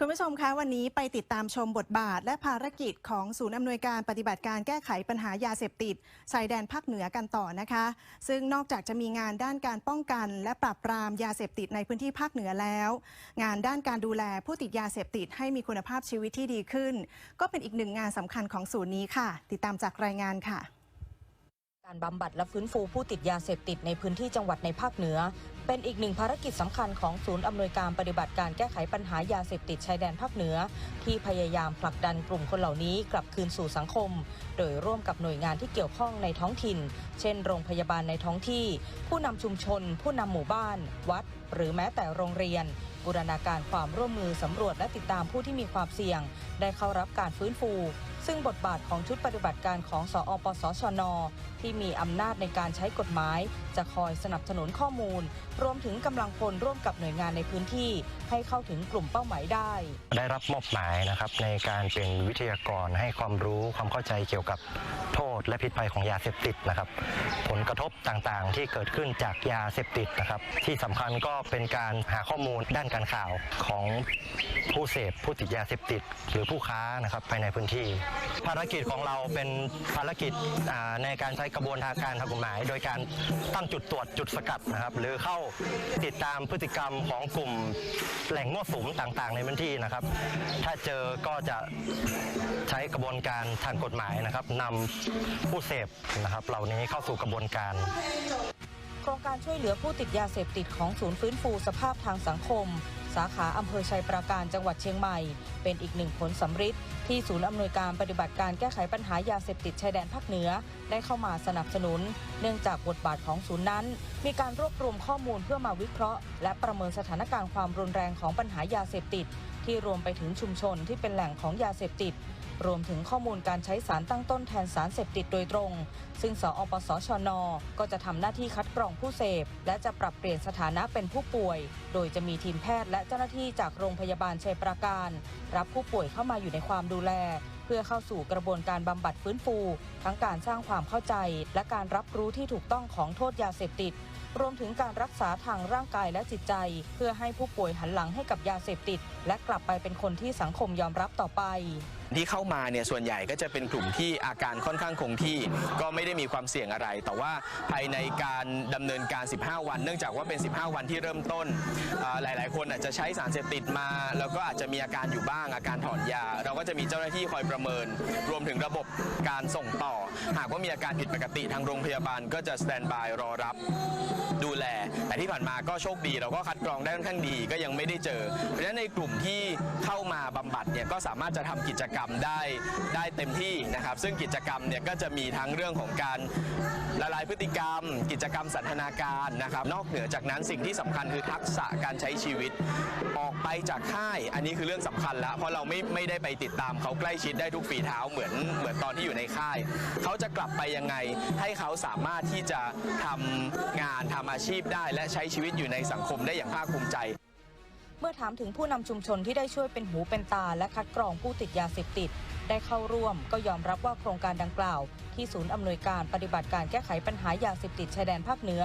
คุณผู้ชมคะวันนี้ไปติดตามชมบทบาท และภารกิจของศูนย์อำนวยการปฏิบัติการแก้ไขปัญหายาเสพติดชายแดนภาคเหนือกันต่อนะคะ ซึ่งนอกจากจะมีงานด้านการป้องกัน และปราบปรามยาเสพติดในพื้นที่ภาคเหนือแล้ว งานด้านการดูแลผู้ติดยาเสพติดให้มีคุณภาพชีวิตที่ดีขึ้น ก็เป็นอีกหนึ่งงานสำคัญของศูนย์นี้ค่ะ ติดตามจากรายงานค่ะ การบำบัดและฟื้นฟูผู้ติดยาเสพติดในพื้นที่จังหวัดในภาคเหนือ เป็นอีกหนึ่งภารกิจสำคัญของศูนย์อำนวยการปฏิบัติการแก้ไขปัญหายาเสพติดชายแดนภาคเหนือ ที่พยายามผลักดันกลุ่มคนเหล่านี้กลับคืนสู่สังคม โดยร่วมกับหน่วยงานที่เกี่ยวข้องในท้องถิ่น เช่น โรงพยาบาลในท้องที่ ผู้นำชุมชน ผู้นำหมู่บ้าน วัด หรือแม้แต่โรงเรียนบูรณาการความร่วมมือสำรวจและติดตามผู้ที่มีความเสี่ยง ได้เข้ารับการฟื้นฟู ซึ่งบทบาทของชุดปฏิบัติการของสอปสชน ที่มีอำนาจในการใช้กฎหมาย จะคอยสนับสนุนข้อมูล รวมถึงกำลังพลร่วมกับหน่วยงานในพื้นที่ ให้เข้าถึงกลุ่มเป้าหมายได้ ได้รับมอบหมายนะครับในการเป็นวิทยากรให้ความรู้ความเข้าใจเกี่ยวกับโทษและพิษภัยของยาเสพติดนะครับ ผลกระทบต่างๆ ที่เกิดขึ้นจากยาเสพติดนะครับ ที่สำคัญก็เป็นการหาข้อมูลด้านการข่าวของผู้เสพผู้ติดยาเสพติด หรือผู้ค้านะครับภายในพื้นที่ ภารกิจของเราเป็นภารกิจในการใช้กระบวนการทางกฎหมาย โดยการตั้งจุดตรวจจุดสกัดนะครับ หรือเข้าติดตามพฤติกรรมของกลุ่มแหล่งมั่วสุมต่างๆ ในพื้นที่นะครับ ถ้าเจอก็จะใช้กระบวนการทางกฎหมายนะครับนำผู้เสพนะครับ เหล่านี้เข้าสู่กระบวนการ ครงการช่วยเหลือผู้ติดยาเสพติดของศูนย์ฟื้นฟูสภาพทางสังคม สาขาอำเภอชัยปราการจังหวัดเชียงใหม่ เป็นอีกหนึ่งผลสำฤทธิ์ที่ศูนย์อำนวยการปฏิบัติการแก้ไขปัญหายาเสพติดชายแดนภาคเหนือ ได้เข้ามาสนับสนุน เนื่องจากบทบาทของศูนย์นั้น มีการรวบรวมข้อมูลเพื่อมาวิเคราะห์ และประเมินสถานการณ์ความรุนแรงของปัญหายาเสพติด ที่รวมไปถึงชุมชนที่เป็นแหล่งของยาเสพติดรวมถึงข้อมูลการใช้สารตั้งต้นแทนสารเสพติดโดยตรง ซึ่งสอปสชน ก็จะทำหน้าที่คัดกรองผู้เสพ และจะปรับเปลี่ยนสถานะเป็นผู้ป่วย โดยจะมีทีมแพทย์และเจ้าหน้าที่จากโรงพยาบาลชัยปราการ รับผู้ป่วยเข้ามาอยู่ในความดูแล เพื่อเข้าสู่กระบวนการบำบัดฟื้นฟู ทั้งการสร้างความเข้าใจ และการรับรู้ที่ถูกต้องของโทษยาเสพติดรวมถึงการรักษาทางร่างกายและจิตใจ เพื่อให้ผู้ป่วยหันหลังให้กับยาเสพติด และกลับไปเป็นคนที่สังคมยอมรับต่อไป ที่เข้ามาเนี่ยส่วนใหญ่ก็จะเป็นกลุ่มที่อาการค่อนข้างคงที่ก็ไม่ได้มีความเสี่ยงอะไร แต่ว่าภายในการดำเนินการ 15 วัน เนื่องจากว่าเป็น 15 วันที่เริ่มต้นอ่าหลาย ๆ คนอาจจะใช้สารเสพติดมา แล้วก็อาจจะมีอาการอยู่บ้างอาการถอนยา เราก็จะมีเจ้าหน้าที่คอยประเมิน รวมถึงระบบการส่งต่อ หากว่ามีอาการผิดปกติทางโรงพยาบาลก็จะสแตนบายรอรับ ดูแล แต่ที่ผ่านมาก็โชคดี เราก็คัดกรองได้ค่อนข้างดีก็ยังไม่ได้เจอ เพราะฉะนั้นในกลุ่มที่เข้ามาบำบัดเนี่ยก็สามารถจะทำกิจกรรมได้ได้เต็มที่นะครับ ซึ่งกิจกรรมเนี่ยก็จะมีทั้งเรื่องของการละลายพฤติกรรม กิจกรรมสันทนาการนะครับ นอกเหนือจากนั้นสิ่งที่สำคัญคือทักษะการใช้ชีวิต ออกไปจากค่าย อันนี้คือเรื่องสำคัญแล้ว เพราะเราไม่ไม่ได้ไปติดตามเขาใกล้ชิดได้ทุกฝีเท้าเหมือนเหมือนตอนที่อยู่ในค่าย เขาจะกลับไปยังไงให้เขาสามารถที่จะทำงานทำอาชีพได้ และใช้ชีวิตอยู่ในสังคมได้อย่างภาคภูมิใจ เมื่อถามถึงผู้นำชุมชนที่ได้ช่วยเป็นหูเป็นตา และคัดกรองผู้ติดยาเสพติด ได้เข้าร่วมก็ยอมรับว่าโครงการดังกล่าว ที่ศูนย์อำนวยการปฏิบัติการแก้ไขปัญหายาเสพติดชายแดนภาคเหนือ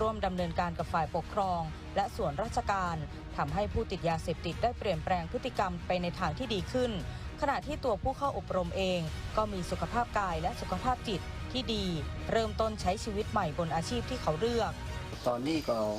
ร่วมดำเนินการกับฝ่ายปกครอง และส่วนราชการทำให้ผู้ติดยาเสพติดได้เปลี่ยนแปลงพฤติกรรมไปในทางที่ดีขึ้น ขณะที่ตัวผู้เข้าอบรมเอง ก็มีสุขภาพกายและสุขภาพจิตที่ดี เริ่มต้นใช้ชีวิตใหม่บนอาชีพที่เขาเลือก ตอนนี้ก็